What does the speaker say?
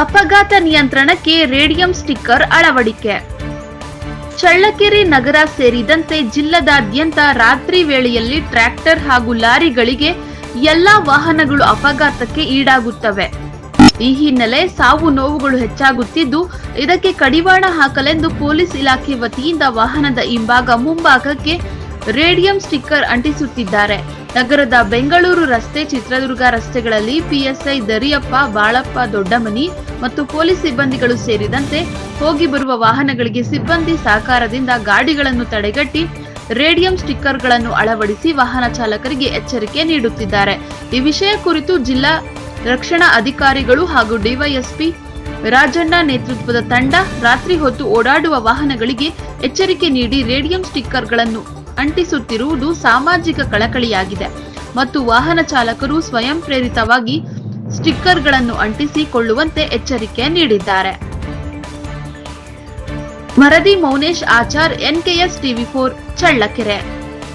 ಅಪಘಾತ ನಿಯಂತ್ರಣಕ್ಕೆ radium sticker ಅಳವಡಿಕೆ. ಚಳ್ಳಕೆರೆ ನಗರ ಸೇರಿದಂತೆ ಜಿಲ್ಲಾದ್ಯಂತ ರಾತ್ರಿ ವೇಳೆಯಲ್ಲಿ ಟ್ರ್ಯಾಕ್ಟರ್ ಹಾಗೂ ಲಾರಿಗಳಿಗೆ ಎಲ್ಲಾ ವಾಹನಗಳು ಅಪಘಾತಕ್ಕೆ ಈಡಾಗುತ್ತವೆ. ಈ ಹಿನ್ನೆಲೆ ಸಾವು ನೋವುಗಳು ಹೆಚ್ಚಾಗುತ್ತಿದ್ದು, ಇದಕ್ಕೆ ಕಡಿವಾಣ ಹಾಕಲೆಂದು ಪೊಲೀಸ್ ಇಲಾಖೆ ವತಿಯಿಂದ ವಾಹನದ ಹಿಂಭಾಗ ಮುಂಭಾಗಕ್ಕೆ ರೇಡಿಯಂ ಸ್ಟಿಕ್ಕರ್ ಅಂಟಿಸುತ್ತಿದ್ದಾರೆ. ನಗರದ ಬೆಂಗಳೂರು ರಸ್ತೆ ಚಿತ್ರದುರ್ಗ ರಸ್ತೆಗಳಲ್ಲಿ ಪಿಎಸ್ಐ ದರಿಯಪ್ಪ, ಬಾಳಪ್ಪ, ದೊಡ್ಡಮನಿ ಮತ್ತು ಪೊಲೀಸ್ ಸಿಬ್ಬಂದಿಗಳು ಸೇರಿದಂತೆ ಹೋಗಿ ಬರುವ ವಾಹನಗಳಿಗೆ ಸಿಬ್ಬಂದಿ ಸಹಕಾರದಿಂದ ಗಾಡಿಗಳನ್ನು ತಡೆಗಟ್ಟಿ ರೇಡಿಯಂ ಸ್ಟಿಕ್ಕರ್ಗಳನ್ನು ಅಳವಡಿಸಿ ವಾಹನ ಚಾಲಕರಿಗೆ ಎಚ್ಚರಿಕೆ ನೀಡುತ್ತಿದ್ದಾರೆ. ಈ ವಿಷಯ ಕುರಿತು ಜಿಲ್ಲಾ ರಕ್ಷಣಾ ಅಧಿಕಾರಿಗಳು ಹಾಗೂ ಡಿವೈಎಸ್ಪಿ ರಾಜಣ್ಣ ನೇತೃತ್ವದ ತಂಡ ರಾತ್ರಿ ಹೊತ್ತು ಓಡಾಡುವ ವಾಹನಗಳಿಗೆ ಎಚ್ಚರಿಕೆ ನೀಡಿ ರೇಡಿಯಂ ಸ್ಟಿಕ್ಕರ್ಗಳನ್ನು ಅಂಟಿಸುತ್ತಿರುವುದು ಸಾಮಾಜಿಕ ಕಳಕಳಿಯಾಗಿದೆ. ಮತ್ತು ವಾಹನ ಚಾಲಕರು ಸ್ವಯಂ ಪ್ರೇರಿತವಾಗಿ ಸ್ಟಿಕ್ಕರ್ಗಳನ್ನು ಅಂಟಿಸಿಕೊಳ್ಳುವಂತೆ ಎಚ್ಚರಿಕೆ ನೀಡಿದ್ದಾರೆ. ಮರದಿ Mounesh Achar NKS TV four, Challakere.